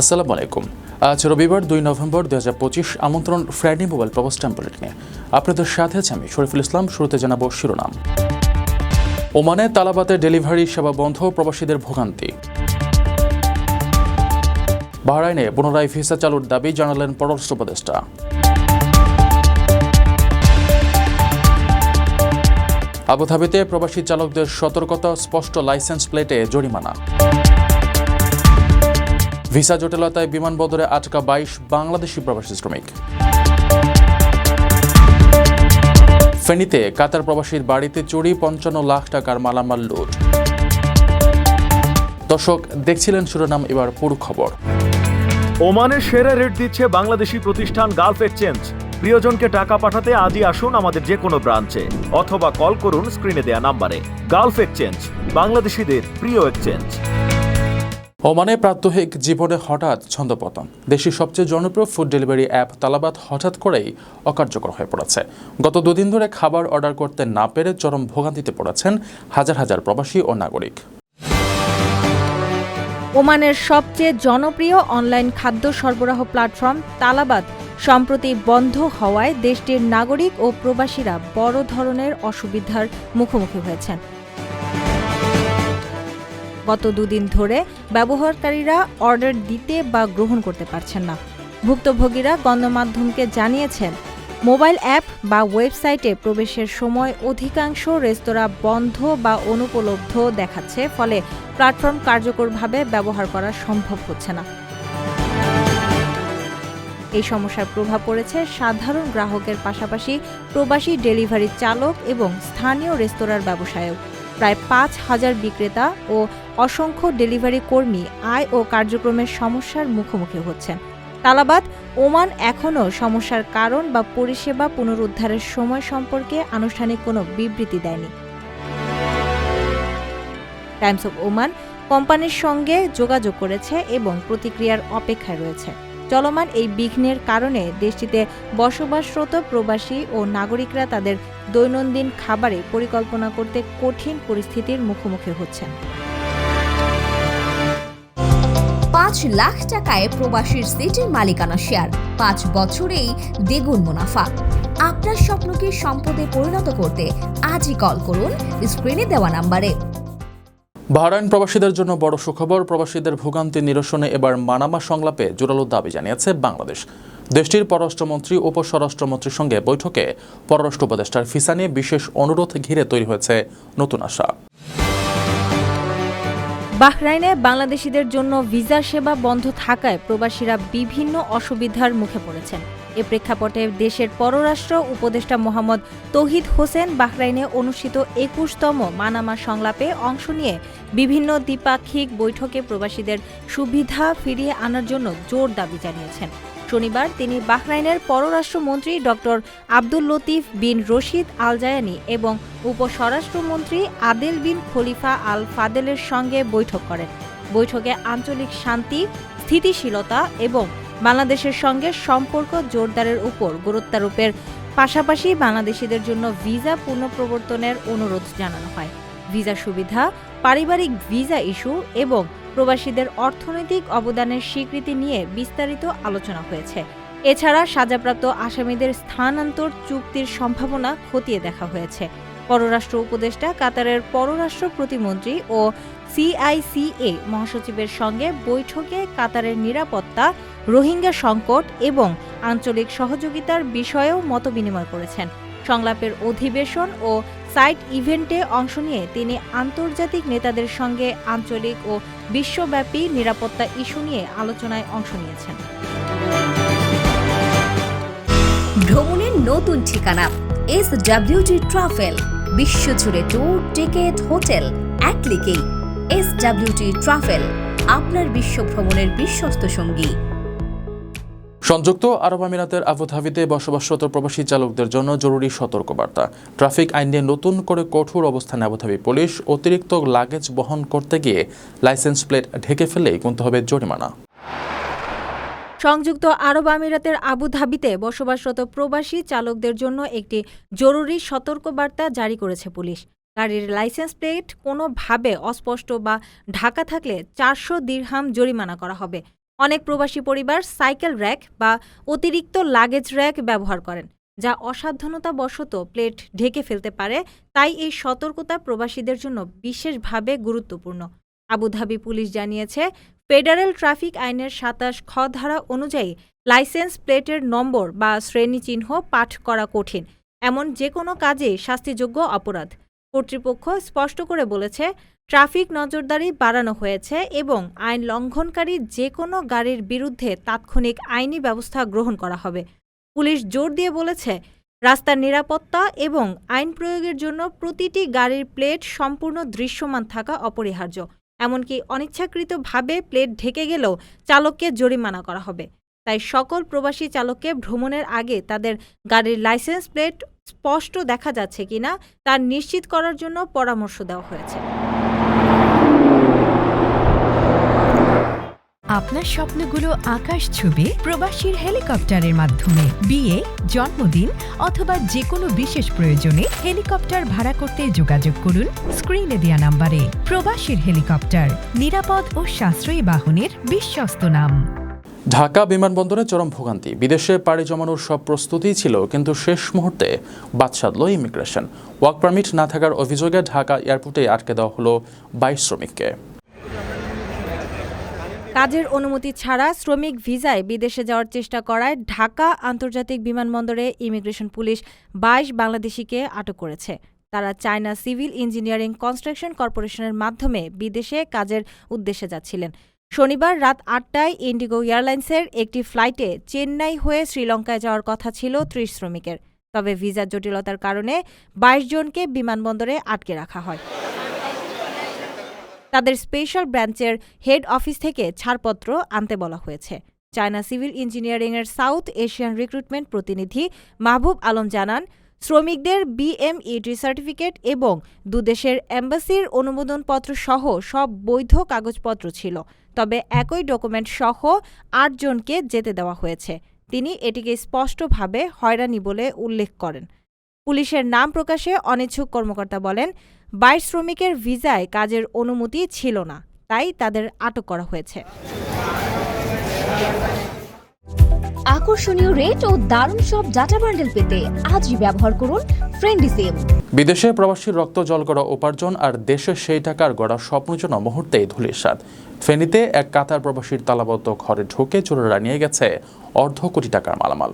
আসসালামু আলাইকুম। আজ রবিবার দুই নভেম্বর দুই হাজার পঁচিশ আমন্ত্রণ ফ্রাইডে মোবাইল প্রবাস নিয়ে। আপনাদের সাথে আছে আমি শরীফুল ইসলাম, শুরুতে জানাব শিরোনাম। ওমানে তালাবাতে ডেলিভারি সেবা বন্ধ, প্রবাসীদের ভোগান্তি। বাহরাইনে পুনরায় ভিসা চালুর দাবি জানালেন পররাষ্ট্র উপদেষ্টা। আবুধাবিতে প্রবাসী চালকদের সতর্কতা, স্পষ্ট লাইসেন্স প্লেটে জরিমানা। ভিসা জটিলতায় বিমানবন্দরে আটকা বাইশ বাংলাদেশি প্রবাসী শ্রমিক। ফেনীতে কাতার প্রবাসীর বাড়িতে চুরি পঞ্চান্ন লাখ টাকার মালামাল লুট। দর্শক, দেখছিলেন শিরোনাম, এবার পুরো খবর। ওমানের সেরা রেট দিচ্ছে বাংলাদেশি প্রতিষ্ঠান গালফ এক্সচেঞ্জ। প্রিয়জনকে টাকা পাঠাতে আজই আসুন আমাদের যে কোনো ব্রাঞ্চে, অথবা কল করুন স্ক্রিনে দেয়া নাম্বারে। গালফ এক্সচেঞ্জ, বাংলাদেশিদের প্রিয় এক্সচেঞ্জ। ওমানে প্রাত্যহিক জীবনে হঠাৎ ছন্দপতন। দেশের সবচেয়ে জনপ্রিয় ফুড ডেলিভারি অ্যাপ তালাবাদ হঠাৎ করেই অকার্যকর হয়ে পড়েছে। গত দুদিন ধরে খাবার অর্ডার করতে না পেরে চরম ভোগান্তিতে পড়েছেন হাজার হাজার প্রবাসী ও নাগরিক। ওমানের সবচেয়ে জনপ্রিয় অনলাইন খাদ্য সরবরাহ প্ল্যাটফর্ম তালাবাদ সম্প্রতি বন্ধ হওয়ায় দেশটির নাগরিক ও প্রবাসীরা বড় ধরনের অসুবিধার মুখোমুখি হয়েছেন। গত দুদিন ধরে ব্যবহারকারীরা অর্ডার দিতে বা গ্রহণ করতে পারছেন না। ভুক্তভোগীরা গণমাধ্যমকে জানিয়েছেন, মোবাইল অ্যাপ বা ওয়েবসাইটে প্রবেশের সময় অধিকাংশ রেস্তোরাঁ বন্ধ বা অনুপলব্ধ দেখাচ্ছে, ফলে প্ল্যাটফর্ম কার্যকরভাবে ব্যবহার করা সম্ভব হচ্ছে না। এই সমস্যার প্রভাব পড়েছে সাধারণ গ্রাহকের পাশাপাশি প্রবাসী ডেলিভারি চালক এবং স্থানীয় রেস্তোরাঁর ব্যবসায়েও। প্রায় পাঁচ হাজার বিক্রেতা ও অসংখ্য ডেলিভারি কর্মী আয় ও কার্যক্রমের সমস্যার মুখোমুখি হচ্ছেন। তালাবাদ, ওমান এখনও সমস্যার কারণ বা পরিষেবা পুনরুদ্ধারের সময় সম্পর্কে আনুষ্ঠানিক কোনো বিবৃতি দেয়নি। টাইমস অফ ওমান কোম্পানির সঙ্গে যোগাযোগ করেছে এবং প্রতিক্রিয়ার অপেক্ষায় রয়েছে। চলমান এই বিঘ্নের কারণে দেশটিতে বসবাসরত প্রবাসী ও নাগরিকরা তাদের দৈনন্দিন খাবারে পরিকল্পনা করতে কঠিন পরিস্থিতির মুখোমুখি হচ্ছেন। পাঁচ লাখ টাকায় প্রবাসীর সিটির মালিকানা শেয়ার। পাঁচ বছরেই দ্বিগুণ মুনাফা। আপনার স্বপ্নকে সম্পদে পরিণত করতে আজই কল করুন স্ক্রিনে দেওয়া নাম্বারে। বাহরাইন প্রবাসীদের জন্য বড় সুখবর, প্রবাসীদের ভোগান্তি নিরসনে এবার মানামা সংলাপে জোরালো দাবি জানিয়েছে বাংলাদেশ। দেশটির পররাষ্ট্রমন্ত্রী, উপস্বরাষ্ট্রমন্ত্রীর সঙ্গে বৈঠকে পররাষ্ট্র উপদেষ্টার ভিসা নিয়ে বিশেষ অনুরোধ ঘিরে তৈরি হয়েছে নতুন আশা। বাহরাইনে বাংলাদেশিদের জন্য ভিসা সেবা বন্ধ থাকায় প্রবাসীরা বিভিন্ন অসুবিধার মুখে পড়েছেন। এ প্রেক্ষাপটে দেশের পররাষ্ট্র উপদেষ্টা মোহাম্মদ তহিদ হোসেন বাহরাইনে অনুষ্ঠিত একুশতম মানামা সংলাপে অংশ নিয়ে বিভিন্ন দ্বিপাক্ষিক বৈঠকে প্রবাসীদের সুবিধা ফিরিয়ে আনার জন্য জোর দাবি জানিয়েছেন। শনিবার তিনি বাহরাইনের পররাষ্ট্রমন্ত্রী doctor Abdul Latif bin Rashid al Zayani এবং উপস্বরাষ্ট্রমন্ত্রী আদেল বিন খলিফা আল ফাদেলের সঙ্গে বৈঠক করেন। বৈঠকে আঞ্চলিক শান্তি, স্থিতিশীলতা এবং বাংলাদেশের সঙ্গে সম্পর্ক জোরদারের উপর গুরুত্বারোপের পাশাপাশি বাংলাদেশিদের জন্য ভিসা পুনঃপ্রবর্তনের অনুরোধ জানানো হয়। ভিসা সুবিধা, পারিবারিক ভিসা ইস্যু এবং প্রবাসীদের অর্থনৈতিক অবদানের স্বীকৃতি নিয়ে বিস্তারিত আলোচনা হয়েছে। এছাড়া সাজাপ্রাপ্ত আসামিদের স্থানান্তর চুক্তির সম্ভাবনা খতিয়ে দেখা হয়েছে। পররাষ্ট্র উপদেষ্টা কাতারের পররাষ্ট্র প্রতিমন্ত্রী ও সিআইসিএ মহাসচিবের সঙ্গে বৈঠকে কাতারের নিরাপত্তা, রোহিঙ্গা সংকট এবং আঞ্চলিক সহযোগিতার বিষয়েও মতবিনিময় করেছেন। সংলাপের অধিবেশন ও সাইট ইভেন্টে অংশ নিয়ে তিনি আন্তর্জাতিক নেতাদের সঙ্গে আঞ্চলিক ও বিশ্বব্যাপী নিরাপত্তা ইস্যু নিয়ে আলোচনায় অংশ নিয়েছেন। ভ্রমণের নতুন ঠিকানা এস ডাব্লিউটি ট্রাভেল বিশ্বজুড়ে ট্যুর টিকেট হোটেল এক এস ডাব্লিউটি ট্রাভেল আপনার বিশ্ব ভ্রমণের বিশ্বস্ত সঙ্গী। সংযুক্ত আরব আমিরাতের আবুধাবিতে বসবাসরত প্রবাসী চালকদের জন্য জরুরি সতর্কবার্তা। ট্রাফিক আইন নিয়ে নতুন করে কঠোর অবস্থানে আবুধাবি পুলিশ অতিরিক্ত লাগেজ বহন করতে গিয়ে লাইসেন্স প্লেট ঢেকে ফেলেই গুনতে হবে জরিমানা। সংযুক্ত আরব আমিরাতের আবুধাবিতে বসবাসরত প্রবাসী চালকদের জন্য একটি জরুরি সতর্কবার্তা জারি করেছে পুলিশ। গাড়ির লাইসেন্স প্লেট কোনোভাবে অস্পষ্ট বা ঢাকা থাকলে চারশো দিরহাম জরিমানা করা হবে। অনেক প্রবাসী পরিবার সাইকেল র্যাক বা অতিরিক্ত লাগেজ র্যাক ব্যবহার করেন, যা অসাবধানতাবশত প্লেট ঢেকে ফেলতে পারে। তাই এই সতর্কতা প্রবাসীদের জন্য বিশেষভাবে গুরুত্বপূর্ণ। আবুধাবি পুলিশ জানিয়েছে, ফেডারেল ট্রাফিক আইনের সাতাশ খ ধারা অনুযায়ী লাইসেন্স প্লেটের নম্বর বা শ্রেণি চিহ্ন পাঠ করা কঠিন, এমন যে কোনো কাজে শাস্তিযোগ্য অপরাধ। কর্তৃপক্ষ স্পষ্ট করে বলেছে ট্রাফিক নজরদারি বাড়ানো হয়েছে এবং আইন লঙ্ঘনকারী যে কোনো গাড়ির বিরুদ্ধে তাৎক্ষণিক আইনি ব্যবস্থা গ্রহণ করা হবে। পুলিশ জোর দিয়ে বলেছে, রাস্তার নিরাপত্তা এবং আইন প্রয়োগের জন্য প্রতিটি গাড়ির প্লেট সম্পূর্ণ দৃশ্যমান থাকা অপরিহার্য। এমনকি অনিচ্ছাকৃতভাবে প্লেট ঢেকে গেলেও চালককে জরিমানা করা হবে। তাই সকল প্রবাসী চালককে ভ্রমণের আগে তাদের গাড়ির লাইসেন্স প্লেট স্পষ্ট দেখা যাচ্ছে কিনা তা নিশ্চিত করার জন্য পরামর্শ দেওয়া হয়েছে। আপনার স্বপ্নগুলো আকাশ ছুবে প্রবাসীর হেলিকপ্টারের মাধ্যমে। বিয়ে, জন্মদিন অথবা যে কোনো বিশেষ প্রয়োজনে হেলিকপ্টার ভাড়া করতে যোগাযোগ করুন স্ক্রিনে দেওয়া নাম্বারে। প্রবাসীর হেলিকপ্টার, নিরাপদ ও সাশ্রয়ী বাহনের বিশ্বস্ত নাম। ঢাকা বিমানবন্দরে চরম ভোগান্তি। বিদেশে পাড়ি জমানোর সব প্রস্তুতিই ছিল, কিন্তু শেষ মুহূর্তে বাদ সাধল ইমিগ্রেশন। ওয়ার্ক পারমিট না থাকার অভিযোগে ঢাকা এয়ারপোর্টে আটকে দেওয়া হলো বাইশ শ্রমিককে। কাজের অনুমতি ছাড়া শ্রমিক ভিসায় বিদেশে যাওয়ার চেষ্টা করায় ঢাকা আন্তর্জাতিক বিমানবন্দরে ইমিগ্রেশন পুলিশ বাইশ বাংলাদেশিকে আটক করেছে। তারা চায়না সিভিল ইঞ্জিনিয়ারিং কনস্ট্রাকশন কর্পোরেশনের মাধ্যমে বিদেশে কাজের উদ্দেশ্যে যাচ্ছিলেন। শনিবার রাত আটটায় ইন্ডিগো এয়ারলাইন্সের একটি ফ্লাইটে চেন্নাই হয়ে শ্রীলঙ্কায় যাওয়ার কথা ছিল ত্রিশ শ্রমিকের। তবে ভিসার জটিলতার কারণে বাইশ জনকে বিমানবন্দরে আটকে রাখা হয়। তাদের স্পেশাল ব্রাঞ্চের হেড অফিস থেকে ছাড়পত্র আনতে বলা হয়েছে। চায়না সিভিল ইঞ্জিনিয়ারিংয়ের সাউথ এশিয়ান রিক্রুটমেন্ট প্রতিনিধি মাহবুব আলম জানান, শ্রমিকদের বিএমইডি সার্টিফিকেট এবং দুদেশের অ্যাম্বাসির অনুমোদনপত্র সহ সব বৈধ কাগজপত্র ছিল, তবে একই ডকুমেন্ট সহ আটজনকে যেতে দেওয়া হয়েছে। তিনি এটিকে স্পষ্টভাবে হয়রানি বলে উল্লেখ করেন। পুলিশের নাম প্রকাশে অনিচ্ছুক কর্মকর্তা বলেন বাইশ শ্রমিকের ভিসায় কাজের অনুমতি ছিল না তাই তাদের আটক করা হয়েছে। আকর্ষণীয় রেট ও দারুণ সব ডাটা বান্ডেল পেতে আজই ব্যবহার করুন ফ্রেন্ডি সিম বিদেশে প্রবাসীর রক্ত জল গড়া উপার্জন আর দেশে সেই টাকার গড়া স্বপ্ন যেন মুহূর্তেই ধুলির স্বাদ। ফেনীতে এক কাতার প্রবাসীর তালাবদ্ধ ঘরে ঢুকে চোরেরা নিয়ে গেছে অর্ধ কোটি টাকার মালামাল।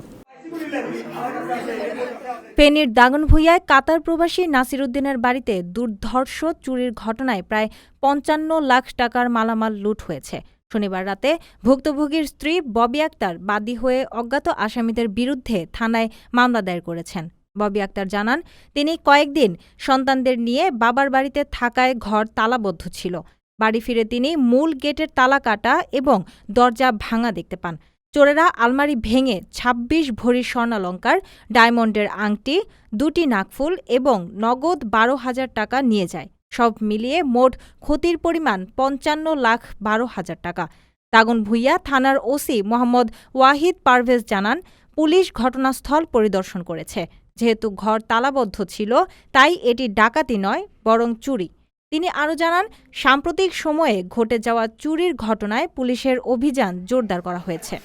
ফেনীর দাগনভূঞায় কাতার প্রবাসী নাসিরুদ্দিনের বাড়িতে দুর্ধর্ষ চুরির ঘটনায় প্রায় পঞ্চান্ন লাখ টাকার মালামাল লুট হয়েছে। শনিবার রাতে ভুক্তভোগীর স্ত্রী ববি আক্তার বাদী হয়ে অজ্ঞাত আসামিদের বিরুদ্ধে থানায় মামলা দায়ের করেছেন। ববি আক্তার জানান, তিনি কয়েকদিন সন্তানদের নিয়ে বাবার বাড়িতে থাকায় ঘর তালাবদ্ধ ছিল। বাড়ি ফিরে তিনি মূল গেটের তালা কাটা এবং দরজা ভাঙা দেখতে পান। চোরেরা আলমারি ভেঙে ২৬ ভরি স্বর্ণালঙ্কার, ডায়মন্ডের আংটি, দুটি নাকফুল এবং নগদ বারো হাজার টাকা নিয়ে যায়। সব মিলিয়ে মোট ক্ষতির পরিমাণ পঞ্চান্ন লাখ বারো হাজার টাকা। তাগুন ভুইয়া থানার ওসি মোহাম্মদ ওয়াহিদ পারভেজ জানান, পুলিশ ঘটনাস্থল পরিদর্শন করেছে। যেহেতু ঘর তালাবদ্ধ ছিল, তাই এটি ডাকাতি নয়, বরং চুরি। তিনি আরও জানান, সাম্প্রতিক সময়ে ঘটে যাওয়া চুরির ঘটনায় পুলিশের অভিযান জোরদার করা হয়েছে।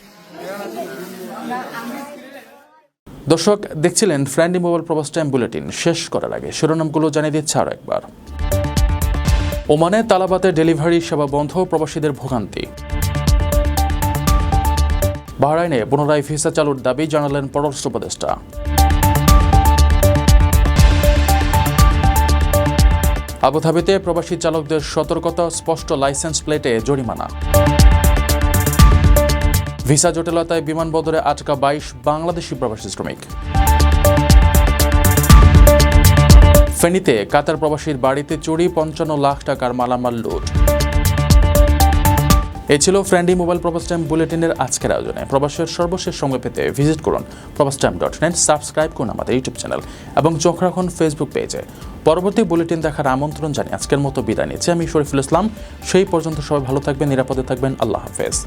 দর্শক, দেখছিলেন ফ্রেন্ডি মোবাইল প্রবাস টাইম বুলেটিন শেষ করার আগে শিরোনামগুলো জানিয়ে দিচ্ছে আরও একবার। ওমানে তালাবাতে ডেলিভারি সেবা বন্ধ, প্রবাসীদের ভোগান্তি। বাহরাইনে পুনরায় ভিসা চালুর দাবি জানালেন পররাষ্ট্র উপদেষ্টা। আবুধাবিতে প্রবাসী চালকদের সতর্কতা, স্পষ্ট লাইসেন্স প্লেটে জরিমানা। ভিসা জটিলতায় বিমানবন্দরে আটকা বাইশ বাংলাদেশি প্রবাসী শ্রমিক। ফেনীতে কাতার প্রবাসীর বাড়িতে চুরি পঞ্চান্ন লাখ টাকার মালামাল লুট। এ ছিল ফ্রেন্ডি মোবাইল প্রবাস টাইম বুলেটিনের আজকের আয়োজনে। প্রবাসের সর্বশেষ সময় পেতে ভিজিট করুন প্রবাস টাইম ডট নেট সাবস্ক্রাইব করুন আমাদের ইউটিউব চ্যানেল এবং চোখ রাখুন ফেসবুক পেজে। পরবর্তী বুলেটিন দেখার আমন্ত্রণ জানিয়ে আজকের মতো বিদায় নিচ্ছি। আমি শরীফুল ইসলাম। সেই পর্যন্ত সবাই ভালো থাকবেন, নিরাপদে থাকবেন। আল্লাহ হাফেজ।